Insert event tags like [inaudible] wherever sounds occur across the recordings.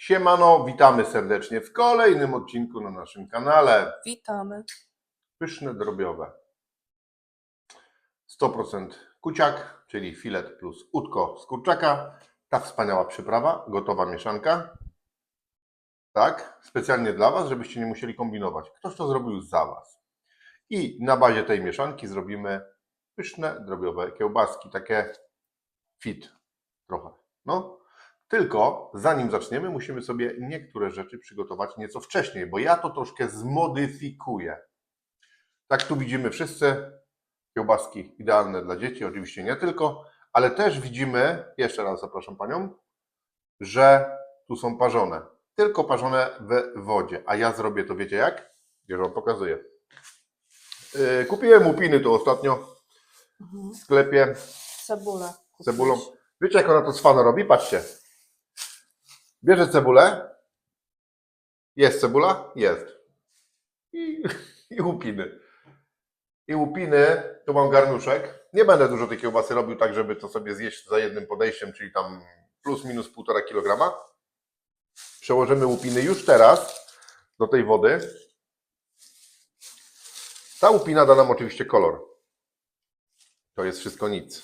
Siemano, witamy serdecznie w kolejnym odcinku na naszym kanale. Witamy. Pyszne drobiowe. 100% kuciak, czyli filet plus udko z kurczaka. Ta wspaniała przyprawa, gotowa mieszanka. Tak, specjalnie dla Was, żebyście nie musieli kombinować. Ktoś to zrobił za Was. I na bazie tej mieszanki zrobimy pyszne drobiowe kiełbaski, takie fit trochę. No, tylko zanim zaczniemy, musimy sobie niektóre rzeczy przygotować nieco wcześniej, bo ja to troszkę zmodyfikuję. Tak tu widzimy wszyscy kiełbaski idealne dla dzieci, oczywiście nie tylko, ale też widzimy, jeszcze raz zapraszam Panią, że tu są parzone. Tylko parzone w wodzie, a ja zrobię to wiecie jak? Już Wam pokazuję. Yy, Kupiłem łupiny tu ostatnio Mhm. w sklepie Cebulę. z cebulą. Wiecie jak ona to cwano robi? Patrzcie. Bierze cebulę. Jest cebula? Jest. I, [laughs] I łupiny. I łupiny, tu mam garnuszek. Nie będę dużo tej kiełbasy robił tak, żeby to sobie zjeść za jednym podejściem, czyli tam plus minus 1,5 kg. Przełożymy łupiny już teraz do tej wody. Ta łupina da nam oczywiście kolor. To jest wszystko nic.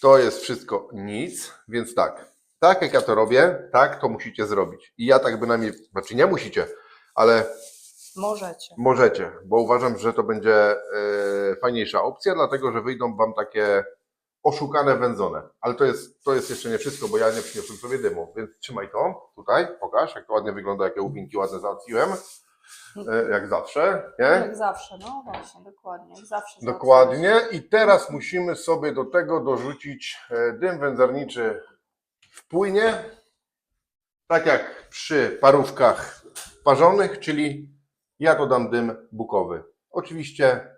To jest wszystko nic, więc tak. Tak jak ja to robię, tak to musicie zrobić. I ja tak bynajmniej, znaczy nie musicie, ale Możecie. możecie, bo uważam, że to będzie e, fajniejsza opcja, dlatego że wyjdą Wam takie oszukane wędzone. Ale to jest, to jest jeszcze nie wszystko, bo ja nie przyniosłem sobie dymu, więc trzymaj to tutaj, pokaż, jak to ładnie wygląda, jakie łupinki ładne załatwiłem, e, jak zawsze, nie? Jak zawsze, no właśnie, dokładnie. Jak zawsze. Dokładnie. I teraz musimy sobie do tego dorzucić e, dym wędzarniczy w płynie, tak jak przy parówkach parzonych, czyli ja to dam dym bukowy. Oczywiście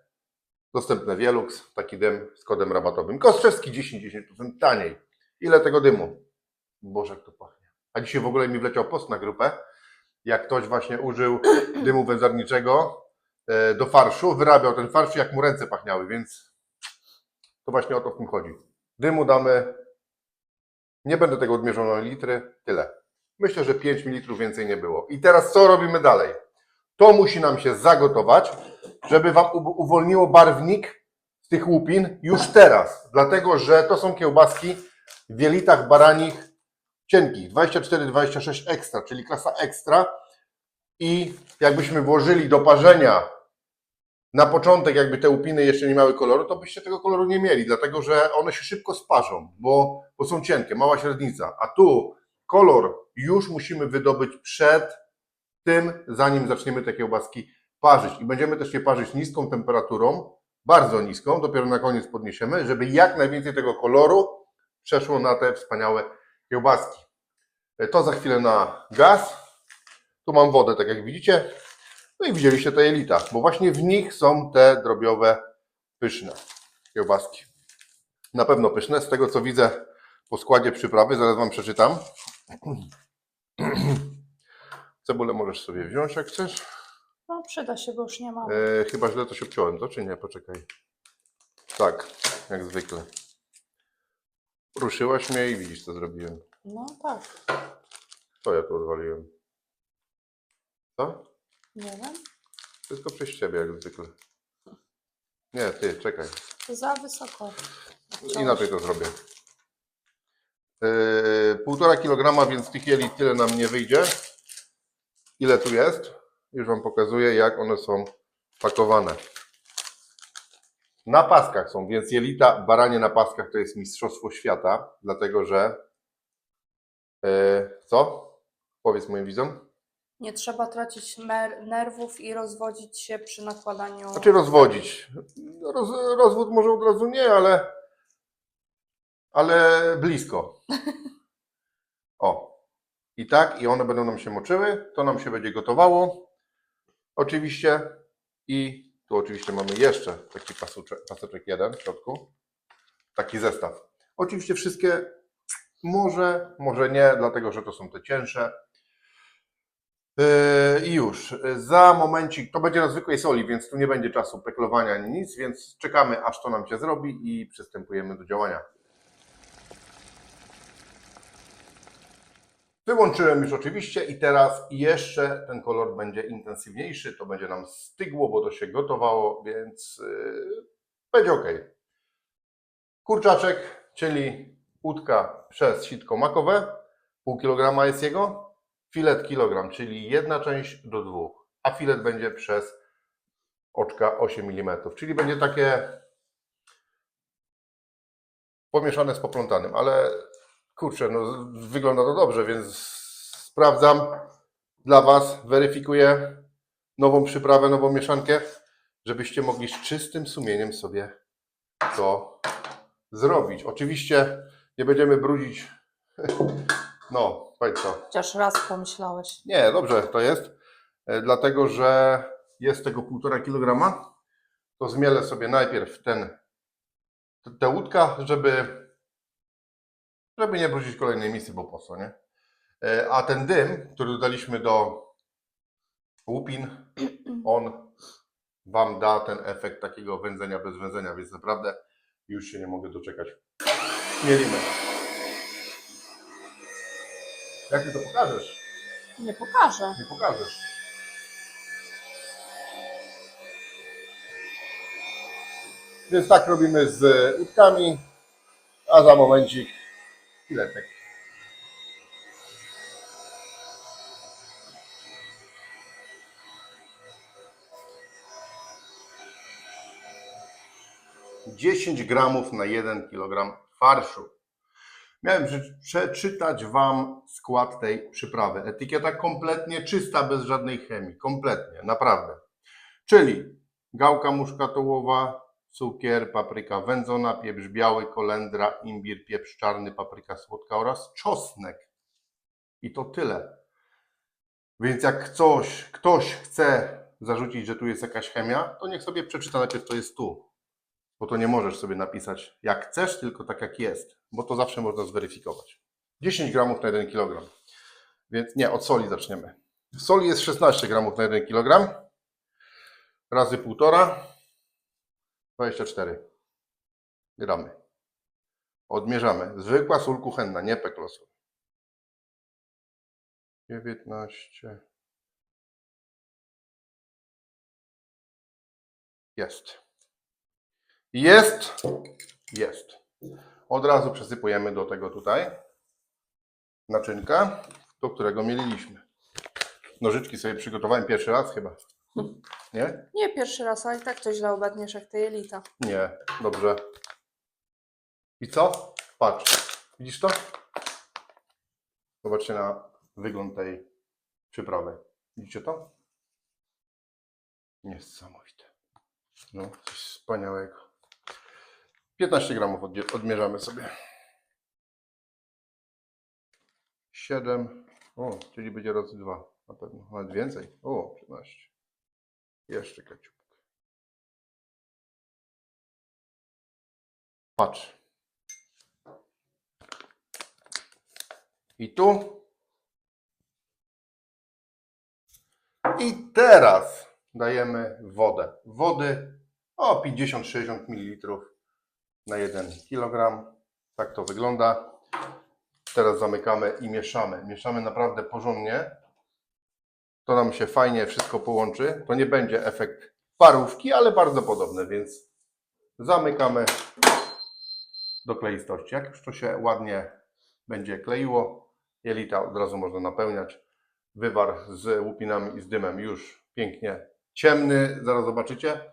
dostępne Wielux, taki dym z kodem rabatowym. Kostrzewski 10-10% taniej. Ile tego dymu? Boże, jak to pachnie. A dzisiaj w ogóle mi wleciał post na grupę, jak ktoś właśnie użył [clears throat] dymu wędzarniczego e, do farszu, wyrabiał ten farsz, jak mu ręce pachniały, więc to właśnie o to w tym chodzi. Dymu damy, nie będę tego odmierzał na litry, tyle. Myślę, że 5 ml więcej nie było. I teraz co robimy dalej? To musi nam się zagotować, żeby Wam uwolniło barwnik z tych łupin już teraz, dlatego że to są kiełbaski w wielitach baranich cienkich, 24-26 ekstra, czyli klasa ekstra, i jakbyśmy włożyli do parzenia na początek, jakby te łupiny jeszcze nie miały koloru, to byście tego koloru nie mieli, dlatego że one się szybko sparzą, bo, bo są cienkie, mała średnica. A tu kolor już musimy wydobyć przed tym, zanim zaczniemy te kiełbaski parzyć. I będziemy też je parzyć niską temperaturą, bardzo niską, dopiero na koniec podniesiemy, żeby jak najwięcej tego koloru przeszło na te wspaniałe kiełbaski. To za chwilę na gaz. Tu mam wodę, tak jak widzicie. No i widzieliście te jelita, bo właśnie w nich są te drobiowe, pyszne kiełbaski. Na pewno pyszne, z tego co widzę po składzie przyprawy, zaraz Wam przeczytam. [clears throat] Cebulę możesz sobie wziąć, jak chcesz. No przyda się, bo już nie ma. E, chyba źle to się obciąłem, to czy nie? Poczekaj. Tak, jak zwykle. Ruszyłaś mnie i widzisz, co zrobiłem. No tak, Co ja tu odwaliłem? Co? Nie wiem. Wszystko przez ciebie, jak zwykle. Nie, ty, czekaj. To za wysoko. Inaczej to zrobię. Yy, Półtora kilograma, więc tych jeli tyle nam nie wyjdzie. Ile tu jest? Już Wam pokazuję, jak one są pakowane. Na paskach są, więc jelita baranie na paskach to jest mistrzostwo świata, dlatego że yy, co? Powiedz moim widzom. Nie trzeba tracić nerwów i rozwodzić się przy nakładaniu. Znaczy rozwodzić. Roz, rozwód może od razu nie, ale, ale blisko. [laughs] O. I tak, i one będą nam się moczyły, to nam się będzie gotowało. Oczywiście. I tu oczywiście mamy jeszcze taki pasuczek, paseczek jeden w środku. Taki zestaw. Oczywiście wszystkie może, może nie, dlatego że to są te cięższe. Yy, I już. Za momencik, to będzie na zwykłej soli, więc tu nie będzie czasu peklowania ani nic, więc czekamy aż to nam się zrobi i przystępujemy do działania. Wyłączyłem już oczywiście i teraz jeszcze ten kolor będzie intensywniejszy, to będzie nam stygło, bo to się gotowało, więc yy, będzie ok. Kurczaczek, czyli łódka przez sitko makowe, pół kilograma jest jego, filet kilogram, czyli jedna część do dwóch, a filet będzie przez oczka 8 mm, czyli będzie takie pomieszane z poplątanym, ale kurczę, no wygląda to dobrze, więc sprawdzam dla Was, weryfikuję nową przyprawę, nową mieszankę, żebyście mogli z czystym sumieniem sobie to zrobić. Oczywiście nie będziemy brudzić, [laughs] no, powiedz co, Chociaż raz pomyślałeś. nie, dobrze to jest, e, dlatego że jest tego 1,5 kg. To zmielę sobie najpierw ten, t- tę łódka, żeby, żeby nie brudzić kolejnej misy, bo po co, nie? E, A ten dym, który dodaliśmy do łupin, [clears throat] on Wam da ten efekt takiego wędzenia bez wędzenia, więc naprawdę już się nie mogę doczekać. Mielimy. Jak Ty to pokażesz? Nie pokażę. Nie pokażesz. Więc tak robimy z łódkami, a za momencik filetek. Dziesięć gramów na jeden kilogram farszu. Miałem prze- przeczytać Wam skład tej przyprawy. Etykieta kompletnie czysta, bez żadnej chemii. Kompletnie, naprawdę. Czyli gałka muszkatołowa, cukier, papryka wędzona, pieprz biały, kolendra, imbir, pieprz czarny, papryka słodka oraz czosnek. I to tyle. Więc jak coś, ktoś chce zarzucić, że tu jest jakaś chemia, to niech sobie przeczyta najpierw, co jest tu. Bo to nie możesz sobie napisać jak chcesz, tylko tak jak jest, bo to zawsze można zweryfikować. 10 gramów na 1 kg. Więc nie, od soli zaczniemy. Soli jest 16 gramów na 1 kg. Razy 1,5. 24 gramy. Odmierzamy. Zwykła sól kuchenna, nie peklosol. 19. Jest. Jest. Jest. Od razu przesypujemy do tego tutaj naczynka, do którego mieliliśmy. Nożyczki sobie przygotowałem pierwszy raz chyba. [laughs] Nie? Nie pierwszy raz, ale i tak to źle obetniesz jak te jelita. Nie. Dobrze. I co? Patrz. Widzisz to? Zobaczcie na wygląd tej przyprawy. Widzicie to? Niesamowite. No, coś wspaniałego. 15 gramów odmierzamy sobie. 7. O, czyli będzie razy 2 na pewno. Nawet więcej. O, 15. Jeszcze kaciupkę. Patrz. I tu. I teraz dajemy wodę. Wody o 50-60 ml na 1 kg. Tak to wygląda. Teraz zamykamy i mieszamy. Mieszamy naprawdę porządnie. To nam się fajnie wszystko połączy. To nie będzie efekt parówki, ale bardzo podobne, więc zamykamy do kleistości. Jak już to się ładnie będzie kleiło, jelita od razu można napełniać. Wywar z łupinami i z dymem już pięknie ciemny, zaraz zobaczycie.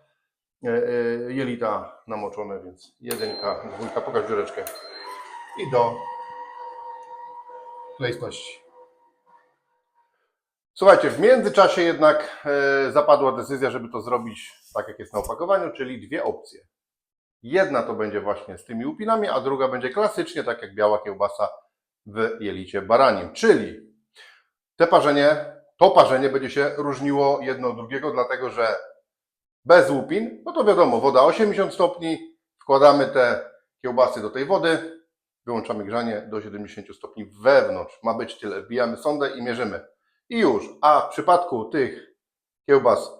E, e, Jelita namoczone, więc jedynka, dwójka, pokaż dziureczkę. I do kleistości. Słuchajcie, w międzyczasie jednak e, zapadła decyzja, żeby to zrobić tak, jak jest na opakowaniu, czyli dwie opcje. Jedna to będzie właśnie z tymi łupinami, a druga będzie klasycznie, tak jak biała kiełbasa w jelicie baranim. Czyli te parzenie, to parzenie będzie się różniło jedno od drugiego, dlatego że bez łupin, no to wiadomo, woda 80 stopni, wkładamy te kiełbasy do tej wody, wyłączamy grzanie do 70 stopni wewnątrz. Ma być tyle. Wbijamy sondę i mierzymy. I już. A w przypadku tych kiełbas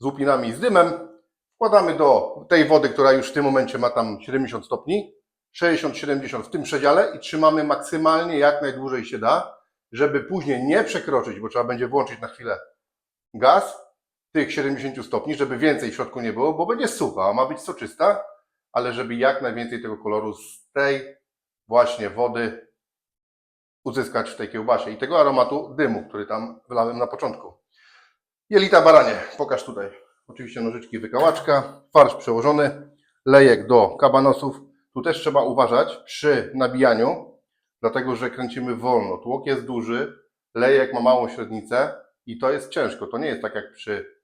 z łupinami i z dymem, wkładamy do tej wody, która już w tym momencie ma tam 70 stopni, 60-70 w tym przedziale i trzymamy maksymalnie jak najdłużej się da, żeby później nie przekroczyć, bo trzeba będzie włączyć na chwilę gaz tych 70 stopni, żeby więcej w środku nie było, bo będzie sucha, ma być soczysta, ale żeby jak najwięcej tego koloru z tej właśnie wody uzyskać w tej kiełbasie i tego aromatu dymu, który tam wylałem na początku. Jelita baranie, pokaż tutaj. Oczywiście nożyczki wykałaczka, farsz przełożony, lejek do kabanosów. Tu też trzeba uważać przy nabijaniu, dlatego że kręcimy wolno. Tłok jest duży, lejek ma małą średnicę i to jest ciężko. To nie jest tak jak przy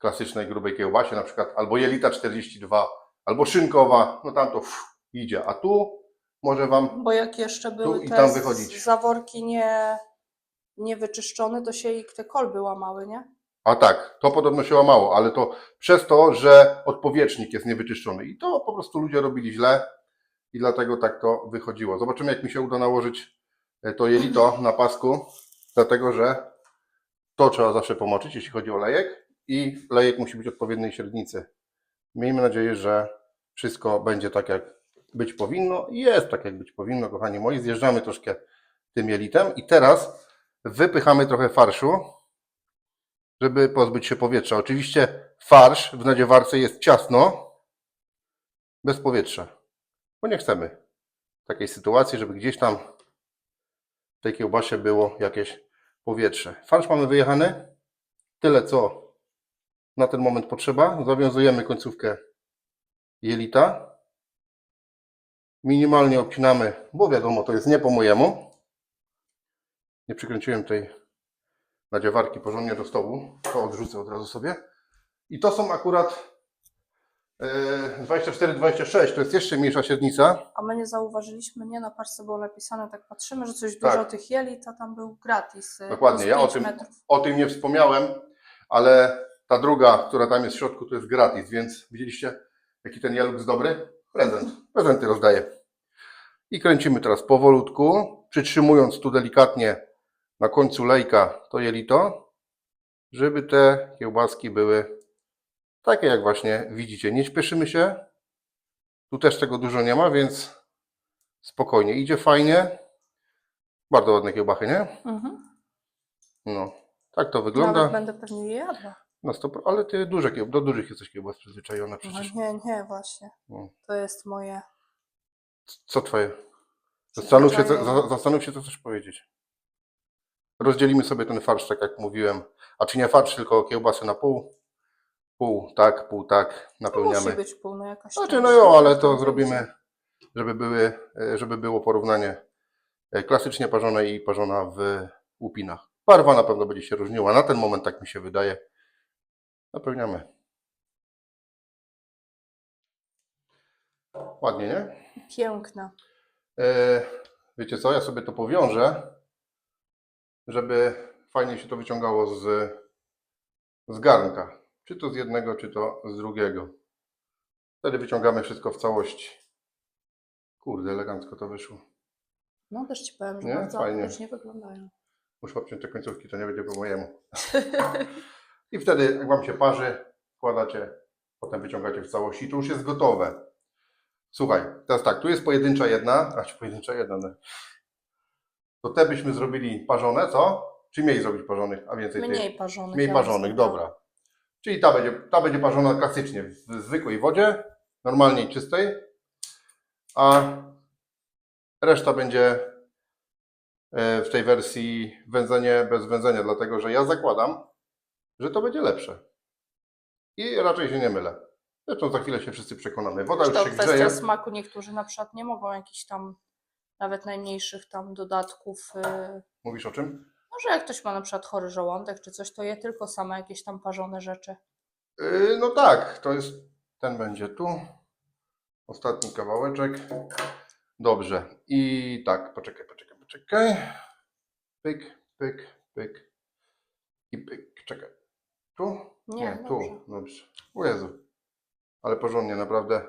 klasycznej grubej kiełbasie, na przykład albo jelita 42, albo szynkowa, no tam to pff, idzie, a tu może Wam Bo jak jeszcze były i te tam wychodzić. zaworki nie, niewyczyszczone, to się i te kolby łamały, nie? A tak, to podobno się łamało, ale to przez to, że odpowietrznik jest niewyczyszczony. I to po prostu ludzie robili źle i dlatego tak to wychodziło. Zobaczymy, jak mi się uda nałożyć e, to jelito na pasku, dlatego że to trzeba zawsze pomoczyć, jeśli chodzi o lejek i lejek musi być odpowiedniej średnicy. Miejmy nadzieję, że wszystko będzie tak, jak być powinno. Jest tak, jak być powinno, kochani moi. Zjeżdżamy troszkę tym jelitem i teraz wypychamy trochę farszu żeby pozbyć się powietrza. Oczywiście farsz w nadziewarce jest ciasno, bez powietrza, bo nie chcemy takiej sytuacji, żeby gdzieś tam w tej kiełbasie było jakieś powietrze. Farsz mamy wyjechany, tyle co na ten moment potrzeba. Zawiązujemy końcówkę jelita. Minimalnie obcinamy, bo wiadomo, to jest nie po mojemu. Nie przykręciłem tej nadziewarki porządnie do stołu. To odrzucę od razu sobie. I to są akurat e, 24-26, to jest jeszcze mniejsza średnica. A my nie zauważyliśmy, nie na parce było napisane, tak patrzymy, że coś Tak. dużo tych jelit, a tam był gratis. y, Dokładnie, ja o 5 tym- metrów. O tym nie wspomniałem, ale ta druga, która tam jest w środku, to jest gratis, więc widzieliście, jaki ten jaluk jest dobry? Prezent. Prezenty rozdaję. I kręcimy teraz powolutku, przytrzymując tu delikatnie na końcu lejka to jelito, żeby te kiełbaski były takie, jak właśnie widzicie. Nie śpieszymy się. Tu też tego dużo nie ma, więc spokojnie. Idzie fajnie. Bardzo ładne kiełbachy, nie? Mhm. No, tak to wygląda. Nawet będę pewnie je jadła. Na 100%, ale ty duże kieł, do dużych jesteś kiełbas przyzwyczajona No przecież. nie, nie, właśnie. No. To jest moje. Co twoje? Zastanów się, co, za- zastanów się, co chcesz powiedzieć. Rozdzielimy sobie ten farsz, tak jak mówiłem. A czy nie farsz, tylko kiełbasy na pół. Pół tak, pół tak, To musi napełniamy. być pół, no jakaś Znaczy, część. no jo, ale Tak to zrobimy, żeby, były, e, żeby było porównanie e, klasycznie parzone i parzona w łupinach. Barwa na pewno będzie się różniła. Na ten moment tak mi się wydaje. Napełniamy. Ładnie, nie? Piękna. E, Wiecie co, ja sobie to powiążę, żeby fajnie się to wyciągało z, z garnka. Czy to z jednego, czy to z drugiego. Wtedy wyciągamy wszystko w całości. Kurde, elegancko to wyszło. No też ci powiem, że Nie? bardzo Fajnie. apetycznie wyglądają. Muszę obciąć te końcówki, to nie będzie po mojemu. [laughs] I wtedy, jak Wam się parzy, wkładacie, potem wyciągacie w całości to już jest gotowe. Słuchaj, teraz tak, tu jest pojedyncza jedna, a pojedyncza jedna, no. to te byśmy zrobili parzone, co? Czy mniej zrobić parzonych, a więcej tych? Mniej parzonych. Mniej ja parzonych, bym dobra. Czyli ta będzie, ta będzie parzona klasycznie w zwykłej wodzie, normalnej, czystej, a reszta będzie e, w tej wersji wędzenie bez wędzenia, dlatego że ja zakładam, że to będzie lepsze. I raczej się nie mylę. Zresztą za chwilę się wszyscy przekonamy. Woda już To się kwestia grzeje. smaku. Niektórzy na przykład nie mogą jakichś tam, nawet najmniejszych tam dodatków. y, Mówisz o czym? No, że jak ktoś ma na przykład chory żołądek czy coś, to je tylko same jakieś tam parzone rzeczy. Yy, no tak, to jest, ten będzie tu. Ostatni kawałeczek. Dobrze. I tak, poczekaj, poczekaj, poczekaj. Pyk, pyk, pyk. I pyk, czekaj. Tu? Nie, tu. dobrze. Dobrze. O Jezu. Ale porządnie, naprawdę.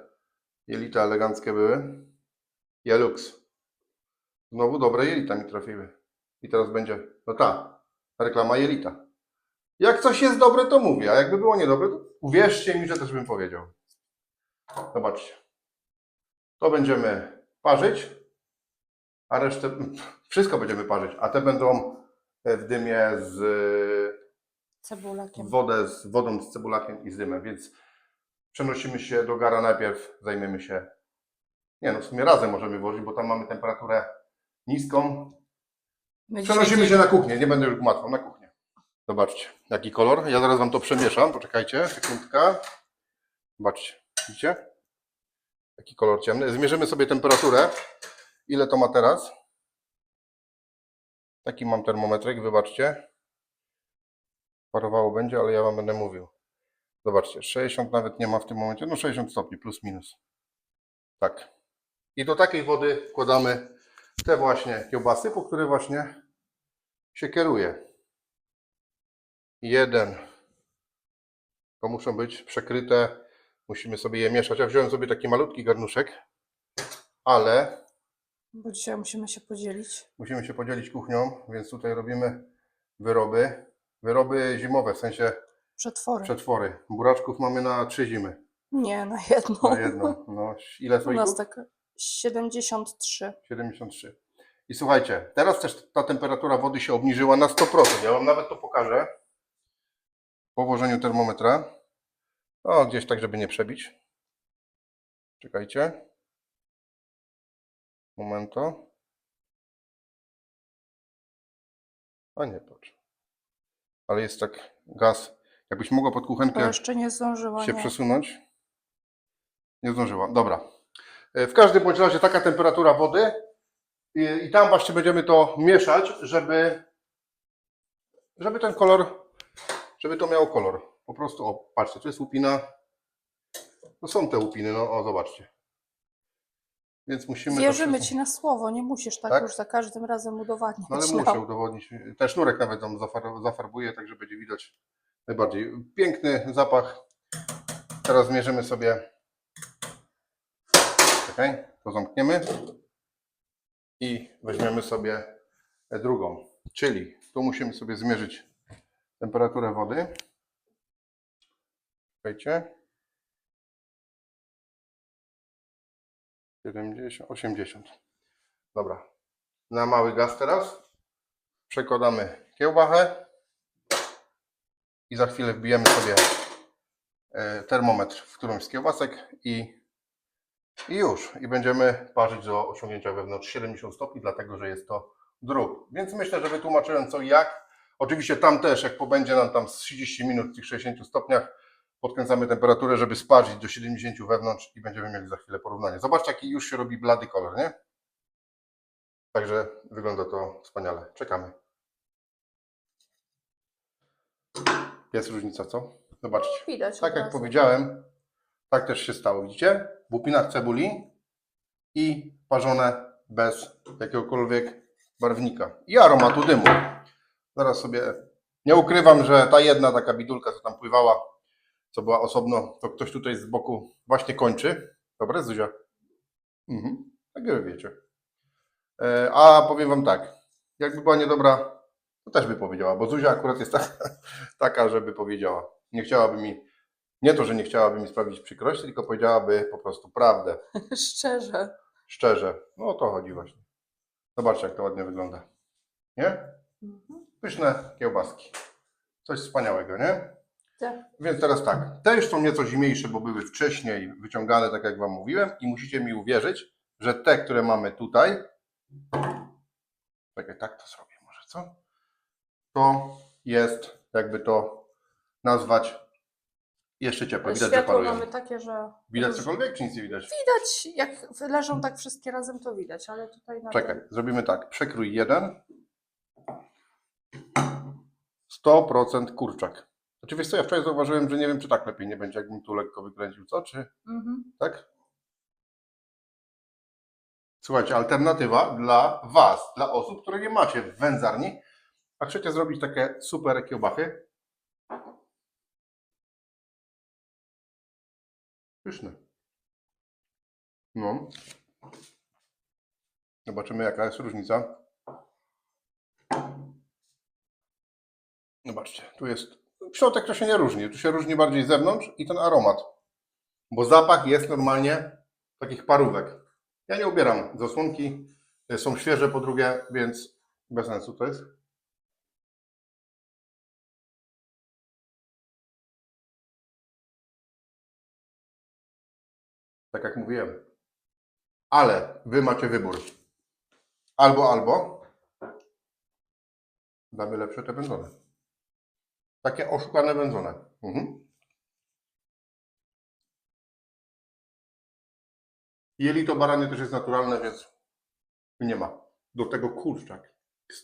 Jelita eleganckie były. Jelux. Znowu dobre jelita mi trafiły. I teraz będzie, no ta, reklama jelita. Jak coś jest dobre, to mówię, a jakby było niedobre, to uwierzcie mi, że też bym powiedział. Zobaczcie. To będziemy parzyć, a resztę, wszystko będziemy parzyć, a te będą w dymie z Cebulakiem. wodę z wodą, z cebulakiem i z dymem, więc przenosimy się do gara najpierw, zajmiemy się, nie no w sumie razem możemy włożyć, bo tam mamy temperaturę niską. My dzisiaj Przenosimy się na kuchnię, nie będę już gmatwał, na kuchnię. Zobaczcie, jaki kolor. Ja zaraz Wam to przemieszam, poczekajcie, sekundka. Zobaczcie, widzicie? Jaki kolor ciemny. Zmierzymy sobie temperaturę, ile to ma teraz. Taki mam termometrek, wybaczcie. Parowało będzie, ale ja Wam będę mówił. Zobaczcie, 60 nawet nie ma w tym momencie, no 60 stopni plus minus. Tak. I do takiej wody wkładamy te właśnie kiełbasy, po które właśnie się kieruje. Jeden. To muszą być przekryte. Musimy sobie je mieszać. Ja wziąłem sobie taki malutki garnuszek, ale Bo dzisiaj musimy się podzielić. musimy się podzielić kuchnią, więc tutaj robimy wyroby. Wyroby zimowe, w sensie Przetwory. przetwory. Buraczków mamy na trzy zimy. Nie, na jedną. Na jedną. No, ile U nas tak 73. 73. I słuchajcie, teraz też ta temperatura wody się obniżyła na 100%. Ja Wam nawet to pokażę po włożeniu termometra. O, gdzieś tak, żeby nie przebić. Czekajcie. Momento. A nie, patrz. Ale jest tak gaz. Jakbyś mogła pod To kuchenkę jeszcze nie zdążyła, się nie. przesunąć. Nie zdążyła. Dobra. E, W każdym bądź razie taka temperatura wody i, i tam właśnie będziemy to mieszać, żeby żeby ten kolor, żeby to miało kolor. Po prostu, o, patrzcie, to jest łupina. No są te łupiny, no o, zobaczcie. Więc musimy Wierzymy wszystko- Ci na słowo, nie musisz tak, Tak? już za każdym razem udowadniać. No ale nam. muszę udowodnić. Ten sznurek nawet tam zafar- zafarbuję, tak że będzie widać najbardziej. Piękny zapach. Teraz zmierzymy sobie. Czekaj, to zamkniemy. I weźmiemy sobie drugą. Czyli tu musimy sobie zmierzyć temperaturę wody. Czekajcie. 70, 80. Dobra, na mały gaz teraz. Przekładamy kiełbachę i za chwilę wbijemy sobie e, termometr w którąś z kiełbasek i, i już. I będziemy parzyć do osiągnięcia wewnątrz 70 stopni, dlatego że jest to drób. Więc myślę, że wytłumaczyłem co i jak. Oczywiście tam też, jak pobędzie nam tam z 30 minut w tych 60 stopniach, podkręcamy temperaturę, żeby sparzyć do 70 wewnątrz i będziemy mieli za chwilę porównanie. Zobaczcie, jaki już się robi blady kolor, nie? Także wygląda to wspaniale. Czekamy. Jest różnica, co? Zobaczcie. Widać Tak jak powiedziałem, tak też się stało. Widzicie? W łupinach cebuli i parzone bez jakiegokolwiek barwnika i aromatu dymu. Zaraz sobie nie ukrywam, że ta jedna taka bidulka, co tam pływała, co była osobno, to ktoś tutaj z boku właśnie kończy. Dobre, Zuzia? Mhm. Tak wy wiecie. E, A powiem Wam tak, jakby była niedobra, to też by powiedziała, bo Zuzia akurat jest [laughs] taka, taka, żeby powiedziała. Nie chciałaby mi, nie to, że nie chciałaby mi sprawić przykrości, tylko powiedziałaby po prostu prawdę, [laughs] Szczerze. szczerze. No o to chodzi właśnie. Zobaczcie, jak to ładnie wygląda. Nie? Mhm. Pyszne kiełbaski. Coś wspaniałego, nie? Tak. Więc teraz tak, te już są nieco zimniejsze, bo były wcześniej wyciągane, tak jak Wam mówiłem i musicie mi uwierzyć, że te, które mamy tutaj, czekaj, tak to zrobię może, co? To jest, jakby to nazwać, jeszcze ciepłe. Widać, że Światło parują. mamy takie, że Widać cokolwiek, czy nic nie widać? widać, jak leżą tak wszystkie razem, to widać, ale tutaj na Czekaj, zrobimy tak, przekrój jeden. 100% kurczak. Znaczy wiesz co, ja wczoraj zauważyłem, że nie wiem, czy tak lepiej nie będzie, jakbym tu lekko wykręcił, co? Czy Mhm. tak? Słuchajcie, alternatywa dla Was, dla osób, które nie macie w wędzarni, a chcecie zrobić takie super kiełbachy. Pyszne. No. Zobaczymy, jaka jest różnica. Zobaczcie, tu jest. Kształtek to się nie różni. Tu się różni bardziej zewnątrz i ten aromat. Bo zapach jest normalnie takich parówek. Ja nie ubieram z osłonki. Y, są świeże po drugie, więc bez sensu to jest. Tak jak mówiłem. Ale wy macie wybór. Albo, albo. Damy lepsze te wędzone. Takie oszukane wędzone. Mhm. Jelito baranie też jest naturalne, więc nie ma. Do tego kurczak.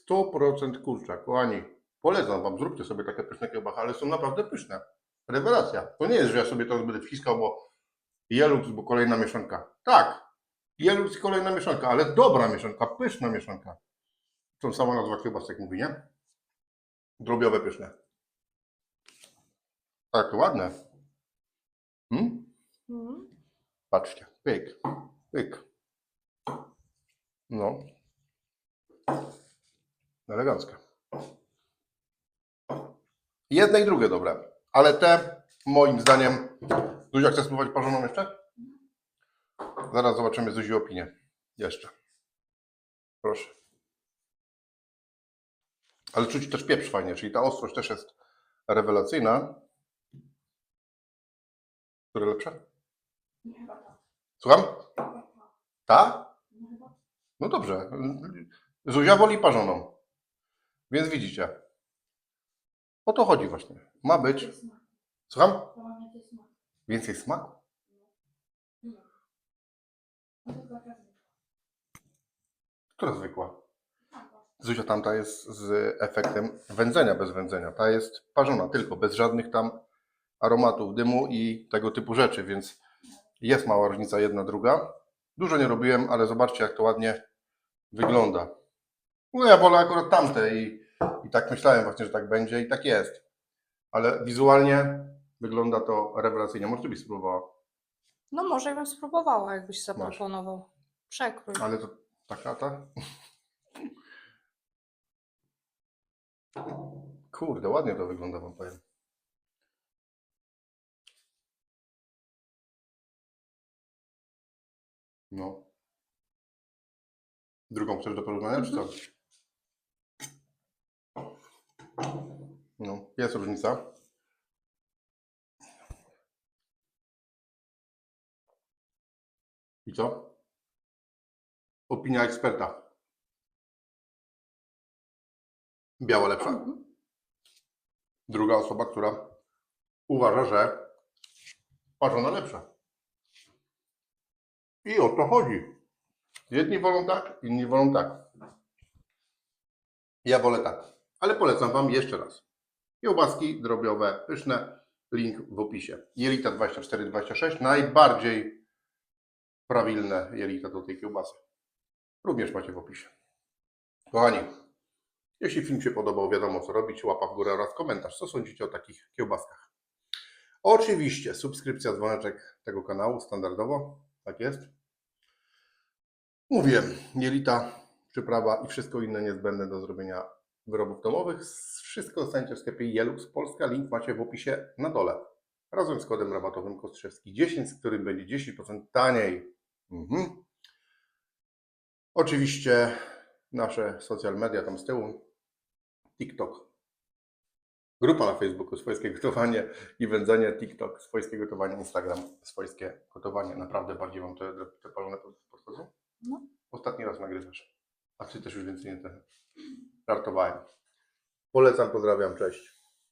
100% kurczak. Kochani, polecam Wam, zróbcie sobie takie pyszne kiełbachy, ale są naprawdę pyszne. Rewelacja. To nie jest, że ja sobie to będę wciskał, bo jelux, bo kolejna mieszanka. Tak, jelux kolejna mieszanka, ale dobra mieszanka, pyszna mieszanka. To sama nazwa kiełbasek mówi, nie? Drobiowe pyszne. Tak, ładne. Hmm? Mhm. Patrzcie, pyk, pyk. No. Eleganckie. Jedne i drugie dobre, ale te moim zdaniem... Zuzia, chcesz spróbować parzoną jeszcze? Zaraz zobaczymy Zuzi opinię. Jeszcze. Proszę. Ale czuć też pieprz fajnie, czyli ta ostrość też jest rewelacyjna. Które lepsze? Słucham? Ta? No dobrze. Zuzia woli parzoną. Więc widzicie. O to chodzi właśnie. Ma być. Słucham? Więcej smaku. Która zwykła? Zuzia tamta jest z efektem wędzenia bez wędzenia. Ta jest parzona tylko, bez żadnych tam aromatów, dymu i tego typu rzeczy, więc jest mała różnica jedna, druga. Dużo nie robiłem, ale zobaczcie jak to ładnie wygląda. No ja wolę akurat tamte i, i tak myślałem właśnie, że tak będzie i tak jest. Ale wizualnie wygląda to rewelacyjnie. Może ty byś spróbowała, No może bym spróbowała, jakbyś zaproponował. Przekrój. ale to taka ta. Kurde, ładnie to wygląda, wam powiem. No. Drugą chcesz do porównania, czy co? No, jest różnica. I co? Opinia eksperta. Biała lepsza. Mhm. Druga osoba, która uważa, że parzona lepsza. I o to chodzi. Jedni wolą tak, inni wolą tak. Ja wolę tak. Ale polecam Wam jeszcze raz. Kiełbaski drobiowe, pyszne. Link w opisie. Jelita 24-26. Najbardziej prawilne jelita do tej kiełbasy. Również macie w opisie. Kochani, jeśli film się podobał, wiadomo co robić, łapa w górę oraz komentarz, co sądzicie o takich kiełbaskach. Oczywiście subskrypcja, dzwoneczek tego kanału standardowo, tak jest. Mówiłem, jelita, przyprawa i wszystko inne niezbędne do zrobienia wyrobów domowych. Wszystko dostaniecie w sklepie Jelux Polska. Link macie w opisie na dole. Razem z kodem rabatowym Kostrzewski 10, z którym będzie 10% taniej. Mhm. Oczywiście nasze social media tam z tyłu. TikTok. Grupa na Facebooku, swojskie gotowanie i wędzenie, TikTok, swojskie gotowanie, Instagram, swojskie gotowanie. Naprawdę bardziej Wam te, te palone podchodzą? No. Ostatni raz nagrywasz. A Ty też już więcej nie ten. Żartowałem. Polecam, pozdrawiam, cześć.